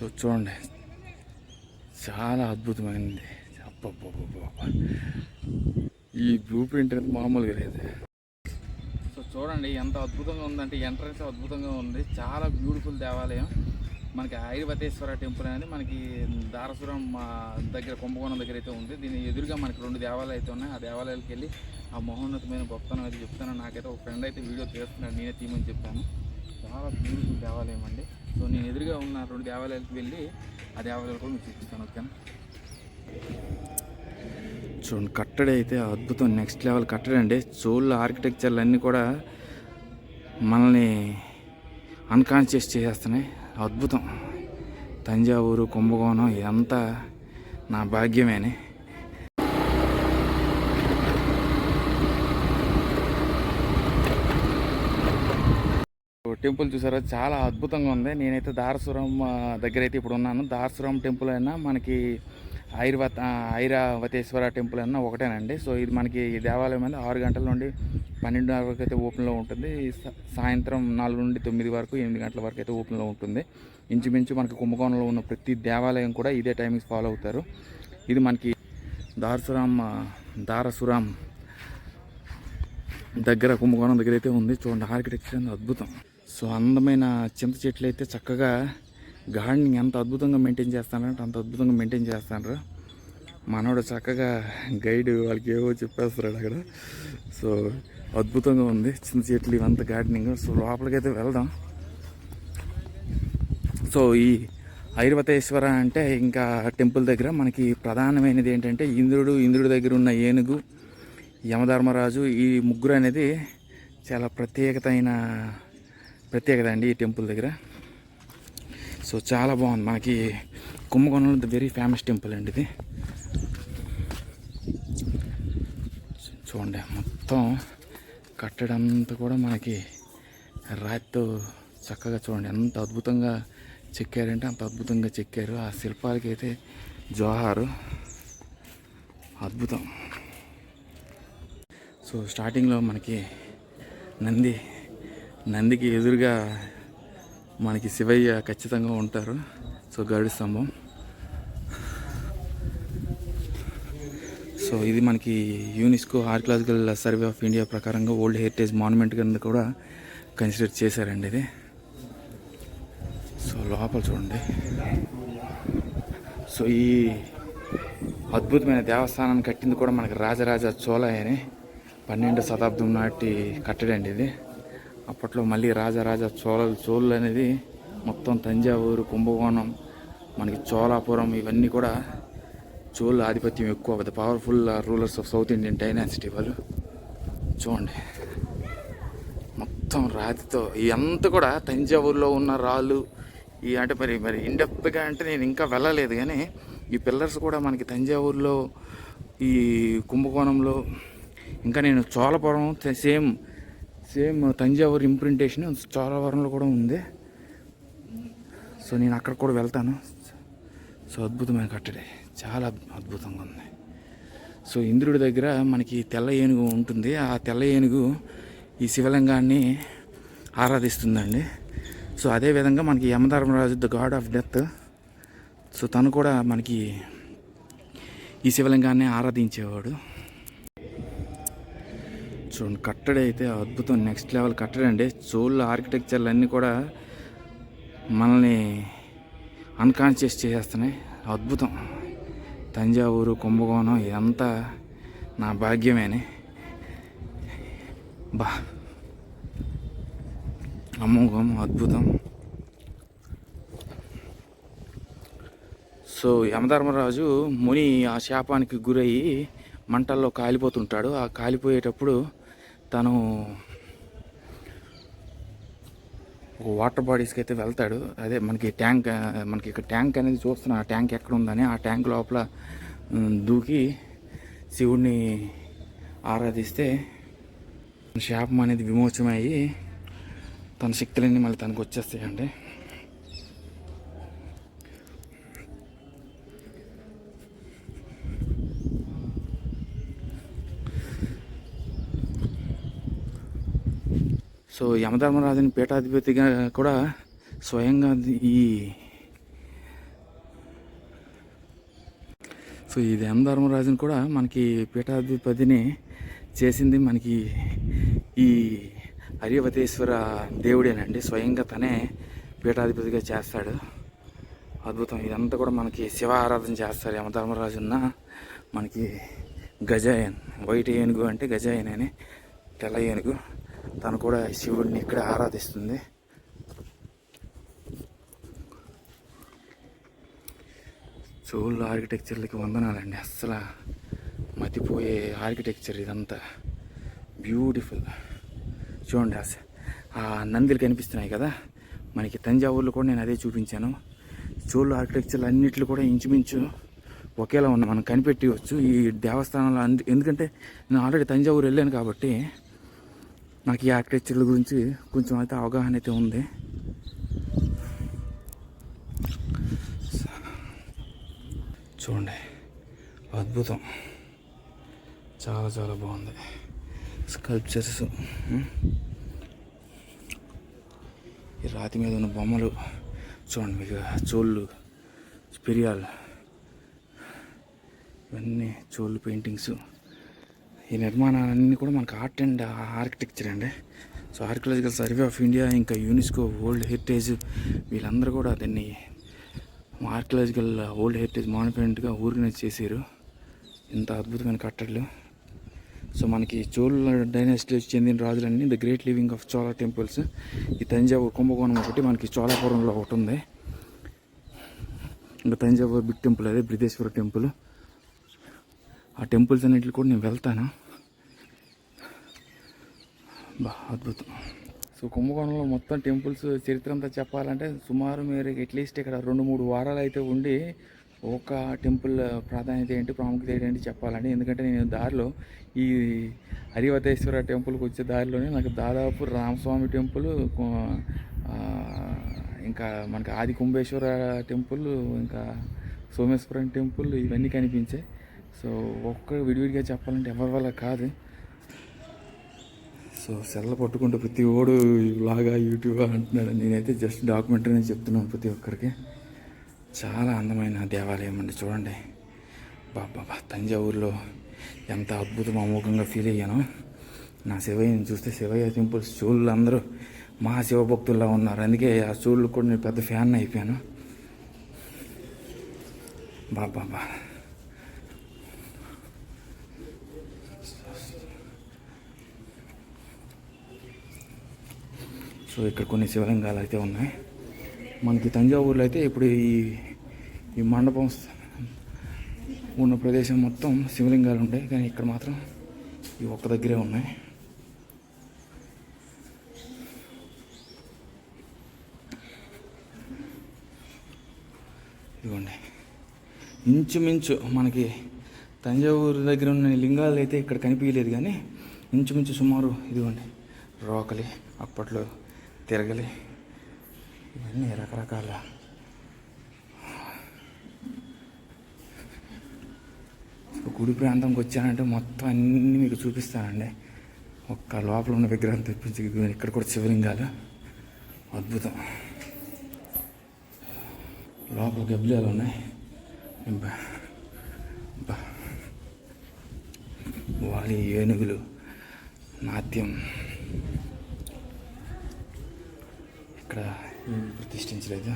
So చూడండి. చాలా అద్భుతమైనది అబ్బబ్బబ్బబ్బ. ఈ బ్లూ ప్రింట్ అనేది మామూలుగా లేదు. సో చూడండి ఎంత అద్భుతంగా ఉందంటే ఎంట్రన్స్ అద్భుతంగా ఉంది. చాలా బ్యూటిఫుల్ దేవాలయం. మనకి ఐరవతేశ్వర టెంపుల్ అనేది మనకి దారసురం దగ్గర కుంభకోణం దగ్గర అయితే ఉంది. దీని ఎదురుగా మనకి రెండు దేవాలయాలు అయితే ఉన్నాయి. ఆ దేవాలయాలకు వెళ్ళి ఆ మహోన్నతమైన గొప్పతనం అయితే చెప్తాను నాకైతే ఒక ఫ్రెండ్ అయితే వీడియో తీస్తున్నాడు. నేనే తీయమని చెప్పాను. చాలా బ్యూటిఫుల్ దేవాలయం అండి. సో నేను ఎదురుగా ఉన్న రెండు దేవాలయాలకు వెళ్ళి ఆ దేవాలయాలు కూడా మీకు చూపిస్తాను ఓకేనా? చూడండి కట్టడి అయితే అద్భుతం. నెక్స్ట్ లెవెల్ కట్టడి అండి. చోళ్ళ ఆర్కిటెక్చర్లు అన్నీ కూడా మనల్ని అన్కాన్షియస్ చేసేస్తున్నాయి. అద్భుతం. తంజావూరు కుంభకోణం ఇదంతా నా భాగ్యమేనే టెంపుల్ చూసారా? చాలా అద్భుతంగా ఉంది. నేనైతే దారసురం దగ్గర అయితే ఇప్పుడు ఉన్నాను. దారసురం టెంపుల్ అయినా మనకి ఐర్వత ఐరావతేశ్వర టెంపుల్ అయినా ఒకటేనండి. సో ఇది మనకి ఈ దేవాలయం అనేది ఆరు గంటల నుండి పన్నెండున్నర వరకు అయితే ఓపెన్లో ఉంటుంది. సాయంత్రం నాలుగు నుండి తొమ్మిది వరకు ఎనిమిది గంటల వరకు అయితే ఓపెన్లో ఉంటుంది. ఇంచుమించు మనకి కుంభకోణంలో ఉన్న ప్రతి దేవాలయం కూడా ఇదే టైమింగ్స్ ఫాలో అవుతారు. ఇది మనకి దారసురాం దారసురామ్ దారసురాం దగ్గర కుంభకోణం దగ్గర అయితే ఉంది. చూడండి ఆర్కిటెక్చర్ అనేది అద్భుతం. సో అందమైన చింత చెట్లు అయితే చక్కగా గార్డెనింగ్ ఎంత అద్భుతంగా మెయింటైన్ చేస్తానంటే అంత అద్భుతంగా మెయింటైన్ చేస్తాను మనోడు చక్కగా గైడ్ వాళ్ళకి ఏవో చెప్పేస్తున్నాడు అక్కడ. సో అద్భుతంగా ఉంది చింత చెట్లు ఇవంతా గార్డెనింగ్. సో లోపలికైతే వెళ్దాం. సో ఈ ఐరవతేశ్వర అంటే ఇంకా టెంపుల్ దగ్గర మనకి ప్రధానమైనది ఏంటంటే ఇంద్రుడు ఇంద్రుడి దగ్గర ఉన్న ఏనుగు యమధర్మరాజు ఈ ముగ్గురు అనేది చాలా ప్రత్యేకత అయిన ప్రత్యేకత అండి ఈ టెంపుల్ దగ్గర. సో చాలా బాగుంది. మనకి కుంభకోణంలో ద వెరీ ఫేమస్ టెంపుల్ అండి ఇది. చూడండి మొత్తం కట్టడంతా కూడా మనకి రాతితో చక్కగా చూడండి. ఎంత అద్భుతంగా చెక్కారంటే అంత అద్భుతంగా చెక్కారు. ఆ శిల్పాలకి అయితే జోహారు. అద్భుతం. సో స్టార్టింగ్లో మనకి నంది నందికి ఎదురుగా మనకి శివయ్య ఖచ్చితంగా ఉంటారు. సో గరుడి స్తంభం. సో ఇది మనకి UNESCO archaeological survey of India ప్రకారంగా ఓల్డ్ హెరిటేజ్ మాన్యుమెంట్ కింద కూడా కన్సిడర్ చేశారండి ఇది. సో లోపల చూడండి. సో ఈ అద్భుతమైన దేవస్థానాన్ని కట్టింది కూడా మనకి రాజరాజ చోళ అని పన్నెండు శతాబ్దం నాటి కట్టడండి ఇది. అప్పట్లో మళ్ళీ రాజరాజ చోళ చోళ్ళు అనేది మొత్తం తంజావూరు కుంభకోణం మనకి చోళాపురం ఇవన్నీ కూడా చోళ్ళ ఆధిపత్యం ఎక్కువ. పెద్ద powerful rulers of South Indian dynasty వాళ్ళు. చూడండి. మొత్తం రాతితో ఇదంతా కూడా తంజావూరులో ఉన్న రాళ్ళు ఈ అంటే మరి మరి ఇండెప్త్గా అంటే నేను ఇంకా వెళ్ళలేదు కానీ ఈ పిల్లర్స్ కూడా మనకి తంజావూరులో ఈ కుంభకోణంలో ఇంకా నేను Cholapuram same same Thanjavur imprintation చోళవరంలో కూడా ఉంది. సో నేను అక్కడ కూడా వెళ్తాను. సో అద్భుతమైన కట్టడి. చాలా అద్భుతంగా ఉంది. సో ఇంద్రుడి దగ్గర మనకి తెల్ల ఏనుగు ఉంటుంది. ఆ తెల్ల ఏనుగు ఈ శివలింగాన్ని ఆరాధిస్తుందండి. సో అదేవిధంగా మనకి Yamadharmaraju the god of death. So తను కూడా మనకి ఈ శివలింగాన్ని ఆరాధించేవాడు. చూడండి కట్టడి అయితే అద్భుతం. నెక్స్ట్ లెవెల్ కట్టడి అండి. చోళ్ళ ఆర్కిటెక్చర్లు అన్నీ కూడా మనల్ని అన్కాన్షియస్ చేసేస్తున్నాయి. అద్భుతం. తంజావూరు కుంభకోణం ఇదంతా నా భాగ్యమేని. బా. అమోఘం అద్భుతం. సో యమధర్మరాజు ముని ఆ శాపానికి గురయ్యి మంటల్లో కాలిపోతుంటాడు. ఆ కాలిపోయేటప్పుడు తను ఒక వాటర్ బాడీస్కి అయితే వెళ్తాడు. అదే మనకి ట్యాంక్ మనకి ఇక్కడ ట్యాంక్ అనేది చూస్తున్నా ఆ ట్యాంక్ ఎక్కడ ఉందని ఆ ట్యాంక్ లోపల దూకి శివుడిని ఆరాధిస్తే శాపం అనేది విమోచమయ్యి తన శక్తులన్నీ మళ్ళీ తనకు వచ్చేస్తాయండి సో యమధర్మరాజుని పీఠాధిపతిగా కూడా స్వయంగా ఈ సో ఇది యమధర్మరాజుని కూడా మనకి పీఠాధిపతిని చేసింది మనకి ఈ హరివతేశ్వర దేవుడేనండి. స్వయంగా తనే పీఠాధిపతిగా చేస్తాడు. అద్భుతం. ఇదంతా కూడా మనకి శివ ఆరాధన చేస్తారు యమధర్మరాజున్న మనకి గజాయన్. వైట్ ఏనుగు అంటే గజాయన్ అని తెల్ల ఏనుగు. తను కూడా శివుడిని ఇక్కడ ఆరాధిస్తుంది. చోళ్ళు ఆర్కిటెక్చర్లకి వందనాలండి. అస్సలు మతిపోయే ఆర్కిటెక్చర్ ఇదంతా. బ్యూటిఫుల్. చూడండి అస- ఆ నందిలు కనిపిస్తున్నాయి కదా? మనకి తంజావూరులో కూడా నేను అదే చూపించాను. చోళ్ళు ఆర్కిటెక్చర్లు అన్నిట్లు కూడా ఇంచుమించు ఒకేలా ఉన్నాయి మనం కనిపెట్టవచ్చు. ఈ దేవస్థానంలో అందు- ఎందుకంటే నేను ఆల్రెడీ తంజావూరు వెళ్ళాను కాబట్టి నాకు ఈ ఆర్కిటెక్చర్ల గురించి కొంచెం అయితే అవగాహన అయితే ఉంది. చూడండి అద్భుతం. చాలా చాలా బాగుంది. స్కల్ప్చర్స్ ఈ రాతి మీద ఉన్న బొమ్మలు చూడండి మీకు చోళ్ళు పెరియాలు ఇవన్నీ చోళ్ళు పెయింటింగ్స్. ఈ నిర్మాణాలన్నీ కూడా మనకు ఆర్ట్ అండ్ ఆర్కిటెక్చర్ అండి. So archaeological survey of India ఇంకా యునెస్కో వరల్డ్ హెరిటేజ్ వీళ్ళందరూ కూడా దీన్ని ఆర్కియలాజికల్ ఓల్డ్ హెరిటేజ్ మానిఫెంట్గా ఆర్గనైజ్ చేశారు. ఇంత అద్భుతమైన కట్టడలు. సో మనకి చోళ డైనాసిటీకి చెందిన రాజులన్నీ the great living of Chola temples ఈ తంజావూరు కుంభకోణం ఒకటి మనకి చోళాపురంలో ఒకటి ఉంది. ఇంకా తంజావూరు బిగ్ టెంపుల్ అదే బృహదేశ్వర టెంపుల్. ఆ టెంపుల్స్ అన్నింటికి కూడా నేను వెళ్తాను? బా అద్భుతం. సో కుంభకోణంలో మొత్తం టెంపుల్స్ చరిత్ర అంతా చెప్పాలంటే సుమారు మీరు అట్లీస్ట్ ఇక్కడ రెండు మూడు వారాలు అయితే ఉండి ఒక టెంపుల్ ప్రాధాన్యత ఏంటి ప్రాముఖ్యత ఏంటి చెప్పాలండి. ఎందుకంటే నేను దారిలో ఈ హరివతేశ్వర టెంపుల్కి వచ్చే దారిలోనే నాకు దాదాపు రామస్వామి టెంపుల్ ఇంకా మనకి ఆది కుంభేశ్వర టెంపుల్ ఇంకా సోమేశ్వరం టెంపుల్ ఇవన్నీ కనిపించాయి. సో ఒక్క విడివిడిగా చెప్పాలంటే ఎవరి వల్ల కాదు. సో సెల్ల పట్టుకుంటూ ప్రతి ఓడు లాగా యూట్యూబ్ అంటున్నాడు. నేనైతే జస్ట్ డాక్యుమెంటరీ చెప్తున్నాను ప్రతి ఒక్కరికి. చాలా అందమైన దేవాలయం అండి చూడండి. బాబా తంజావూరులో ఎంత అద్భుతం అమోఘంగా ఫీల్ అయ్యాను. నా శివయ్యని చూస్తే శివయ్య టెంపుల్స్ చూళ్ళు అందరూ మా శివభక్తుల్లా ఉన్నారు. అందుకే ఆ చూళ్ళు కూడా నేను పెద్ద ఫ్యాన్ అయిపోయాను. బాబా సో ఇక్కడ కొన్ని శివలింగాలు అయితే ఉన్నాయి. మనకి తంజావూరులో అయితే ఇప్పుడు ఈ ఈ మండపం ఉన్న ప్రదేశం మొత్తం శివలింగాలు ఉంటాయి. కానీ ఇక్కడ మాత్రం ఈ ఒక్క దగ్గరే ఉన్నాయి. ఇదిగోండి. ఇంచుమించు మనకి తంజావూరు దగ్గర ఉన్న లింగాలు అయితే ఇక్కడ కనిపించలేదు కానీ ఇంచుమించు సుమారు ఇదిగోండి రోకలి అప్పట్లో తిరగలి. ఇవన్నీ రకరకాల. గుడి ప్రాంతంకి వచ్చానంటే మొత్తం అన్నీ మీకు చూపిస్తానండి. ఒక్క లోపల ఉన్న విగ్రహం తెప్పించి ఇక్కడ కూడా శివలింగాలు. అద్భుతం. లోపల గబ్బిలాలు ఉన్నాయి. బా వాలి ఏనుగులు నాట్యం. ఇక్కడ ప్రతిష్ఠించలేదు.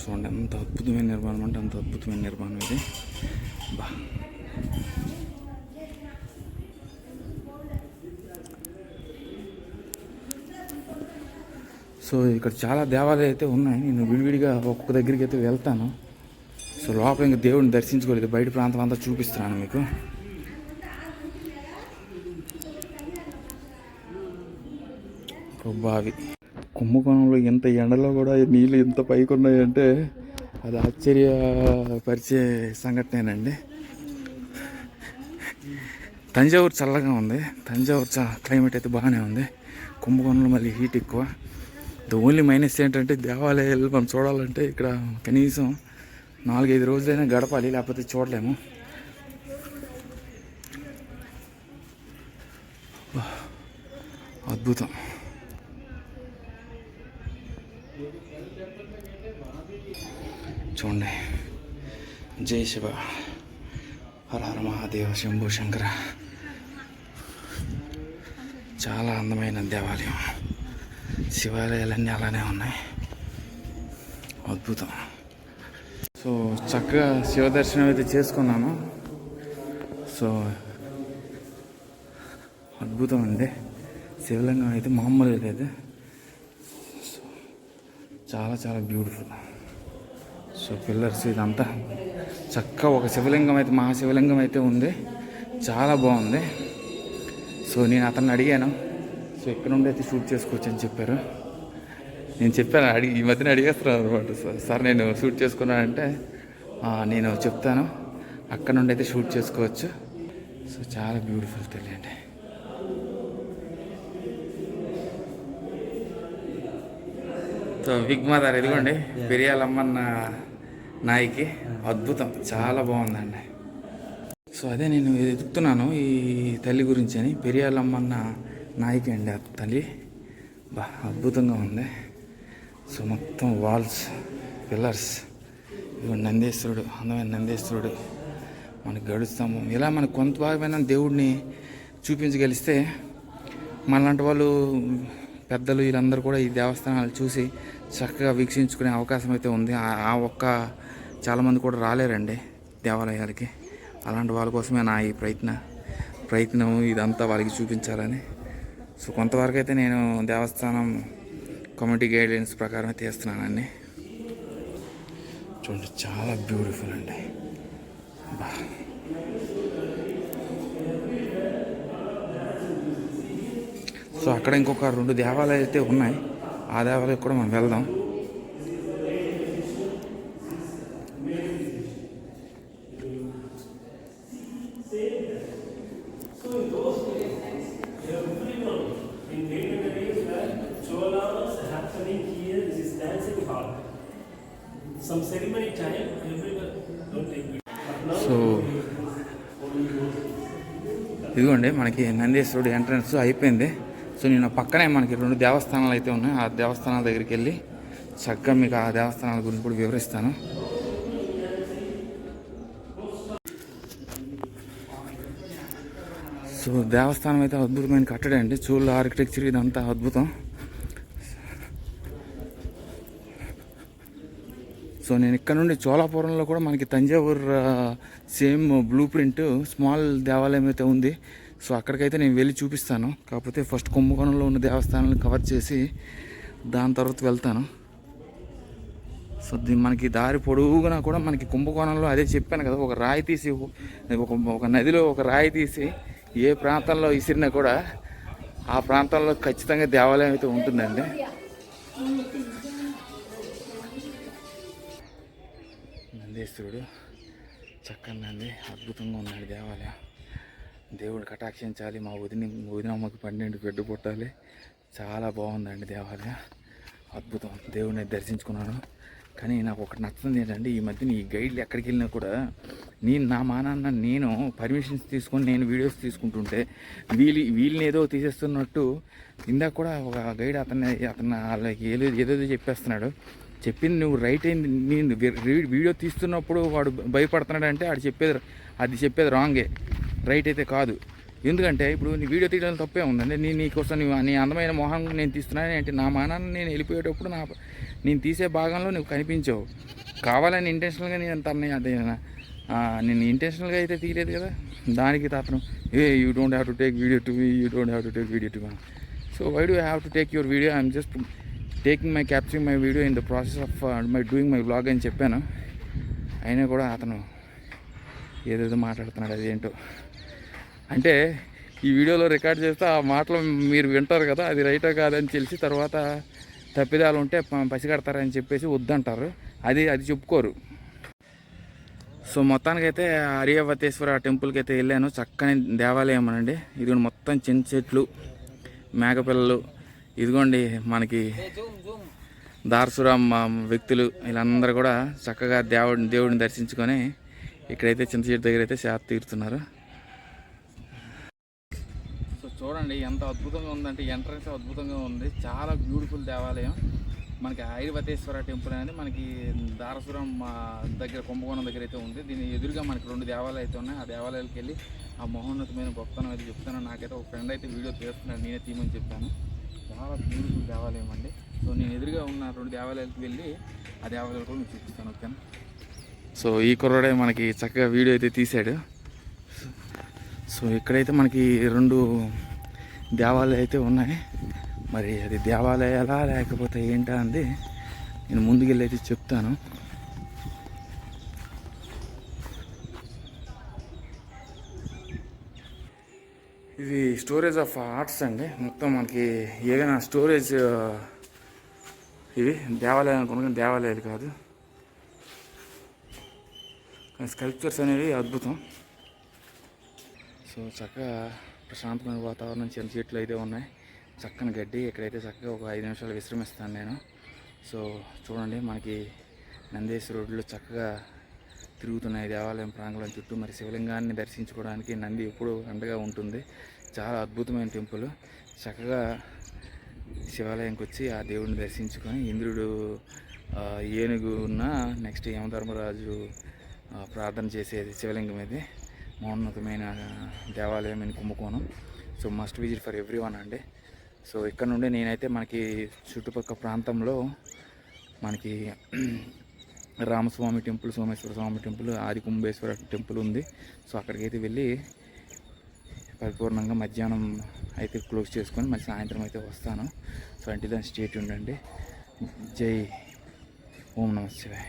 చూడండి అంత అద్భుతమైన నిర్మాణం అంటే అంత అద్భుతమైన నిర్మాణం ఇది. బా. సో ఇక్కడ చాలా దేవాలయాలు అయితే ఉన్నాయి. నేను విడివిడిగా ఒక్కొక్క దగ్గరికి అయితే వెళ్తాను. సో లోపల ఇంకా దేవుడిని దర్శించుకోలేదు. బయట ప్రాంతం అంతా చూపిస్తున్నాను మీకు. బావి కుంభకోణంలో ఎంత ఎండలో కూడా నీళ్ళు ఎంత పైకి ఉన్నాయంటే అది ఆశ్చర్యపరిచే సంఘటనేనండి. తంజావూరు చల్లగా ఉంది. తంజావూరు చ క్లైమేట్ అయితే బాగానే ఉంది. కుంభకోణంలో మళ్ళీ హీట్ ఎక్కువ. ద ఓన్లీ మైనస్ ఏంటంటే దేవాలయాలు మనం చూడాలంటే ఇక్కడ కనీసం నాలుగైదు రోజులైనా గడపాలి లేకపోతే చూడలేము. అద్భుతం. చూడండి. జై శివ. హర మహాదేవ శంభు శంకర. చాలా అందమైన దేవాలయం. శివాలయాలన్నీ అలానే ఉన్నాయి. అద్భుతం. సో చక్కగా శివ దర్శనం అయితే చేసుకున్నాను. సో అద్భుతం అండి. శివలింగం అయితే మామూలుగా లేదు చాలా చాలా బ్యూటిఫుల్ సో పిల్లర్స్ ఇదంతా. చక్కగా ఒక శివలింగం అయితే మహాశివలింగం అయితే ఉంది. చాలా బాగుంది. సో నేను అతన్ని అడిగాను. సో ఇక్కడ నుండి అయితే షూట్ చేసుకోవచ్చు అని చెప్పారు. నేను చెప్పాను అడిగి ఈ మధ్యన అడిగేస్తున్నాను అనమాట. సార్ సార్ నేను షూట్ చేసుకున్నానంటే "ఆ, నేను చెప్తాను. అక్కడ నుండి అయితే షూట్ చేసుకోవచ్చు. సో చాలా బ్యూటిఫుల్ తెలియండి. సో బిగ్ మదర్ ఇదిగోండి పెరియాలమ్మన్న నాయికి అద్భుతం. చాలా బాగుందండి. సో అదే నేను ఎదుగుతున్నాను ఈ తల్లి గురించి అని. పెరియాలమ్మన్న నాయికి అండి ఆ తల్లి. బా అద్భుతంగా ఉంది. సో మొత్తం వాల్స్ పిల్లర్స్ ఇవి నందేశ్వరుడు అందమైన నందేశ్వరుడు మనకి గడుస్తాము ఇలా మన కొంత భాగమైన దేవుడిని చూపించగలిస్తే మనలాంటి వాళ్ళు పెద్దలు వీళ్ళందరూ కూడా ఈ దేవస్థానాలు చూసి చక్కగా వీక్షించుకునే అవకాశం అయితే ఉంది. ఆ- ఆ ఒక్క చాలామంది కూడా రాలేరండి దేవాలయాలకి. అలాంటి వాళ్ళ కోసమే నా ఈ ప్రయత్న ప్రయత్నం ఇదంతా వాళ్ళకి చూపించాలని. సో కొంతవరకు అయితే నేను దేవస్థానం కమ్యూనిటీ గైడ్లైన్స్ ప్రకారం తీస్తున్నానండి చూడండి చాలా బ్యూటిఫుల్ అండి. బా. సో అక్కడ ఇంకొక రెండు దేవాలయాలు అయితే ఉన్నాయి. ఆ దేవాలయం కూడా మనం వెళ్దాం. ఇదిగోండి మనకి నందీశ్వరుడు ఎంట్రన్స్ అయిపోయింది. సో నేను పక్కనే మనకి రెండు దేవస్థానాలు అయితే ఉన్నాయి. ఆ దేవస్థానాల దగ్గరికి వెళ్ళి చక్కగా మీకు ఆ దేవస్థానాల గురించి కూడా వివరిస్తాను. సో దేవస్థానం అయితే అద్భుతమైన కట్టడం అండి చూళ్ళ ఆర్కిటెక్చర్ ఇదంతా అద్భుతం. సో నేను ఇక్కడ నుండి చోళాపురంలో కూడా మనకి Thanjavur same blueprint small దేవాలయం అయితే ఉంది. సో అక్కడికైతే నేను వెళ్ళి చూపిస్తాను. కాకపోతే ఫస్ట్ కుంభకోణంలో ఉన్న దేవస్థానాలను కవర్ చేసి దాని తర్వాత వెళ్తాను. సో దీ మనకి దారి పొడుగునా కూడా మనకి కుంభకోణంలో అదే చెప్పాను కదా ఒక రాయి తీసి ఒక ఒక నదిలో ఒక రాయి తీసి ఏ ప్రాంతంలో విసిరినా కూడా ఆ ప్రాంతంలో ఖచ్చితంగా దేవాలయం అయితే ఉంటుందండి. నందీశ్వరుడు చక్కని నంది అద్భుతంగా ఉన్నాడు దేవాలయం. దేవుడు కటాక్షించాలి మా వదిన వదినమ్మకి పన్నెండు బిడ్డ పుట్టాలి. చాలా బాగుందండి దేవాలయం. అద్భుతం. దేవుడిని దర్శించుకున్నాను. కానీ నాకు ఒకటి నచ్చింది ఏంటంటే ఈ మధ్యన ఈ గైడ్లు ఎక్కడికి వెళ్ళినా కూడా నేను నా మానాన్న నేను పర్మిషన్స్ తీసుకొని నేను వీడియోస్ తీసుకుంటుంటే వీళ్ళు వీళ్ళని ఏదో తీసేస్తున్నట్టు ఇందాక కూడా ఒక గైడ్ అతన్ని అతను వాళ్ళకి ఏదో ఏదో చెప్పేస్తున్నాడు. చెప్పింది నువ్వు రైట్ అయింది నేను వీడియో తీస్తున్నప్పుడు వాడు భయపడుతున్నాడు అంటే వాడు చెప్పేది అది చెప్పేది రాంగే రైట్ అయితే కాదు. ఎందుకంటే ఇప్పుడు నీ వీడియో తీయడం తప్పే ఉందండి. నేను నీకోసం నీ నీ అందమైన మొహం నేను తీస్తున్నాను ఏంటి నా మానాన్ని నేను వెళ్ళిపోయేటప్పుడు నా నేను తీసే భాగంలో నువ్వు కనిపించావు. కావాలని ఇంటెన్షనల్గా నేను అంత అదే నేను ఇంటెన్షనల్గా అయితే తీయలేదు కదా. దానికి తాత్రం. ఏ you don't have to take video to you don't have to take video to so why do have to take your video I'm just taking my capturing my video in the process of my doing my blog అని చెప్పాను. అయినా కూడా అతను ఏదేదో మాట్లాడుతున్నాడు అదేంటో. అంటే ఈ వీడియోలో రికార్డ్ చేస్తే ఆ మాటలు మీరు వింటారు కదా అది రైటో కాదని తెలిసి తర్వాత తప్పిదాలు ఉంటే పసిగడతారని చెప్పేసి వద్దంటారు. అది అది చెప్పుకోరు. సో మొత్తానికైతే ఆర్యవతేశ్వర టెంపుల్కి అయితే వెళ్ళాను. చక్కని దేవాలయం అనండి. ఇది మొత్తం చిన్న చెట్లు మేకపిల్లలు ఇదిగోండి మనకి దార్సురామ్ వ్యక్తులు వీళ్ళందరూ కూడా చక్కగా దేవుడిని దేవుడిని దర్శించుకొని ఇక్కడైతే చింత చెట్టు దగ్గర అయితే శాత తీరుతున్నారు. సో చూడండి ఎంత అద్భుతంగా ఉందంటే ఎంట్రన్స్ అద్భుతంగా ఉంది. చాలా బ్యూటిఫుల్ దేవాలయం. మనకి ఐరవతేశ్వర టెంపుల్ అనేది మనకి దారసురం దగ్గర కుంభకోణం దగ్గర అయితే ఉంది. దీని ఎదురుగా మనకి రెండు దేవాలయాలు అయితే ఉన్నాయి. ఆ దేవాలయాలకు వెళ్ళి ఆ మహోన్నతమైన గొప్పతనం అయితే చెప్తాను నాకైతే ఒక ఫ్రెండ్ అయితే వీడియో తీస్తున్నాడు. నేనే తీయమని చెప్పాను. చాలా బ్యూటిఫుల్ దేవాలయం అండి. సో నేను ఎదురుగా ఉన్న రెండు దేవాలయాలకు వెళ్ళి ఆ దేవాలయాలు కూడా మీకు చూపిస్తాను ఓకేనా? సో ఈ కుర్రాడే మనకి చక్కగా వీడియో అయితే తీశాడు. సో ఇక్కడైతే మనకి రెండు దేవాలయాలు అయితే ఉన్నాయి. మరి అది దేవాలయాలా లేకపోతే ఏంటా అంది నేను ముందుకెళ్ళి అయితే చెప్తాను ఇది స్టోరేజ్ ఆఫ్ ఆర్ట్స్ అండి. మొత్తం మనకి ఏదైనా స్టోరేజ్ ఇవి దేవాలయాలు అనుకున్నాను దేవాలయాలు కాదు. కానీ స్కల్ప్చర్స్ అనేవి అద్భుతం. సో చక్కగా ప్రశాంతమైన వాతావరణం చిన్న చెట్లు అయితే ఉన్నాయి. చక్కని గడ్డి ఇక్కడైతే చక్కగా ఒక ఐదు నిమిషాలు విశ్రమిస్తాను నేను. సో చూడండి మనకి నందేశ్ రోడ్లో చక్కగా తిరుగుతున్నాయి దేవాలయం ప్రాంగణం చుట్టూ. మరి శివలింగాన్ని దర్శించుకోవడానికి నంది ఎప్పుడూ అండగా ఉంటుంది. చాలా అద్భుతమైన టెంపుల్. చక్కగా శివాలయంకి వచ్చి ఆ దేవుడిని దర్శించుకొని ఇంద్రుడు ఏనుగు ఉన్న నెక్స్ట్ యమధర్మరాజు ప్రార్థన చేసేది శివలింగం ఇది మహోన్నతమైన దేవాలయం అని Kumbakonam. So must visit for every one అండి. సో ఇక్కడ నుండి నేనైతే మనకి చుట్టుపక్కల ప్రాంతంలో మనకి Ramaswamy temple Someshwara Swamy temple Adi Kumbeshwara temple ఉంది. సో అక్కడికైతే వెళ్ళి పరిపూర్ణంగా మధ్యాహ్నం అయితే క్లోజ్ చేసుకొని మళ్ళీ సాయంత్రం అయితే వస్తాను. సో అంటే దాని స్టేట్ ఉండండి జై ఓం నమ శివాయ.